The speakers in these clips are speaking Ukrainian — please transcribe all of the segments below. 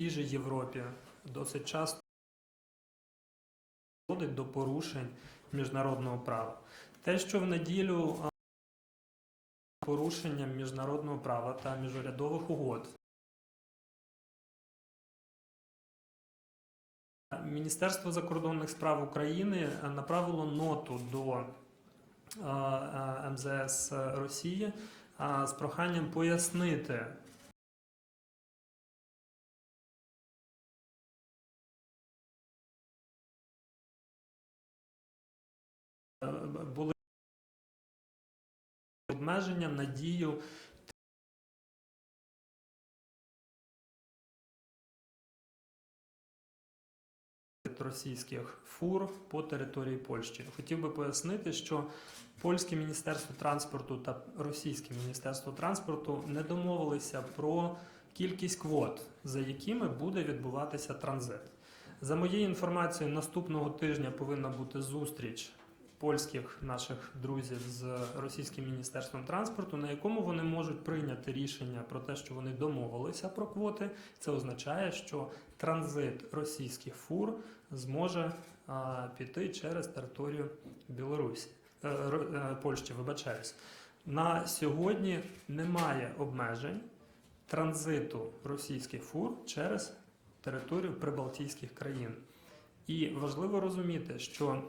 тій же Європі досить часто доходить до порушень міжнародного права. Те, що в неділю порушенням міжнародного права та міжурядових угод. Міністерство закордонних справ України направило ноту до МЗС Росії з проханням пояснити були обмеження на дію російських фур по території Польщі. Хотів би пояснити, що польське міністерство транспорту та російське міністерство транспорту не домовилися про кількість квот, за якими буде відбуватися транзит. За моєю інформацією, наступного тижня повинна бути зустріч польських наших друзів з російським міністерством транспорту, на якому вони можуть прийняти рішення про те, що вони домовилися про квоти. Це означає, що транзит російських фур зможе а, піти через територію Білорусі е, е, Польщі. Вибачаюсь. На сьогодні немає обмежень транзиту російських фур через територію прибалтійських країн. І важливо розуміти, що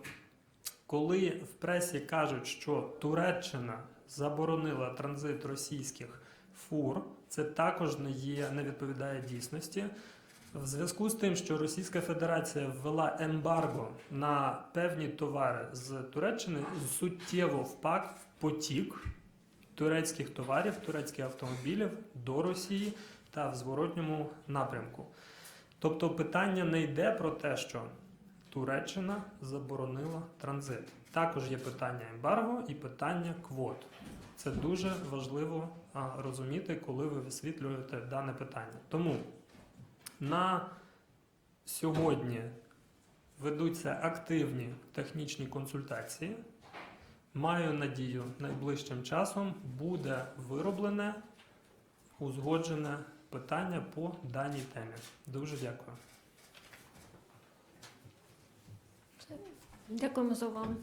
коли в пресі кажуть, що Туреччина заборонила транзит російських фур, це також не є, не відповідає дійсності. В зв'язку з тим, що Російська Федерація ввела ембарго на певні товари з Туреччини, суттєво впав потік турецьких товарів, турецьких автомобілів до Росії та в зворотньому напрямку. Тобто питання не йде про те, що Туреччина заборонила транзит. Також є питання ембарго і питання квот. Це дуже важливо розуміти, коли ви висвітлюєте дане питання. Тому на сьогодні ведуться активні технічні консультації. Маю надію, найближчим часом буде вироблене узгоджене питання по даній темі. Дуже дякую. Дякуємо за увагу.